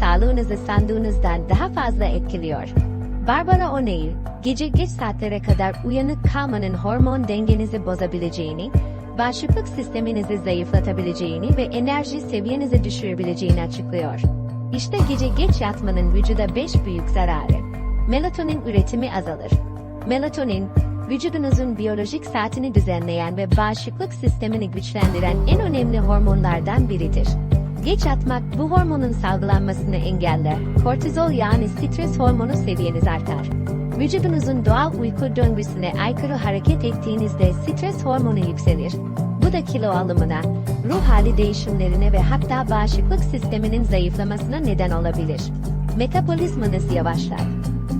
sağlığınızı sandığınızdan daha fazla etkiliyor. Barbara O'Neill, gece geç saatlere kadar uyanık kalmanın hormon dengenizi bozabileceğini, bağışıklık sisteminizi zayıflatabileceğini ve enerji seviyenizi düşürebileceğini açıklıyor. İşte gece geç yatmanın vücuda 5 büyük zararı. Melatonin üretimi azalır. Melatonin, vücudunuzun biyolojik saatini düzenleyen ve bağışıklık sistemini güçlendiren en önemli hormonlardan biridir. Geç yatmak bu hormonun salgılanmasını engeller. Kortizol yani stres hormonu seviyeniz artar. Vücudunuzun doğal uyku döngüsüne aykırı hareket ettiğinizde stres hormonu yükselir. Bu da kilo alımına, ruh hali değişimlerine ve hatta bağışıklık sisteminin zayıflamasına neden olabilir. Metabolizmanız yavaşlar.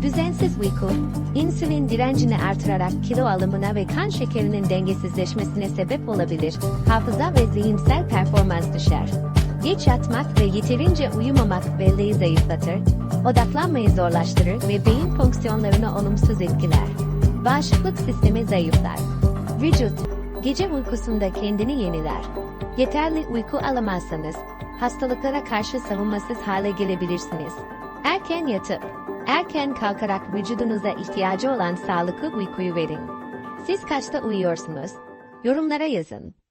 Düzensiz uyku, insülin direncini artırarak kilo alımına ve kan şekerinin dengesizleşmesine sebep olabilir. Hafıza ve zihinsel performans düşer. Geç yatmak ve yeterince uyumamak belleği zayıflatır, odaklanmayı zorlaştırır ve beyin fonksiyonlarını olumsuz etkiler. Bağışıklık sistemi zayıflar. Vücut, gece uykusunda kendini yeniler. Yeterli uyku alamazsanız, hastalıklara karşı savunmasız hale gelebilirsiniz. Erken yatıp, erken kalkarak vücudunuza ihtiyacı olan sağlıklı uykuyu verin. Siz kaçta uyuyorsunuz? Yorumlara yazın.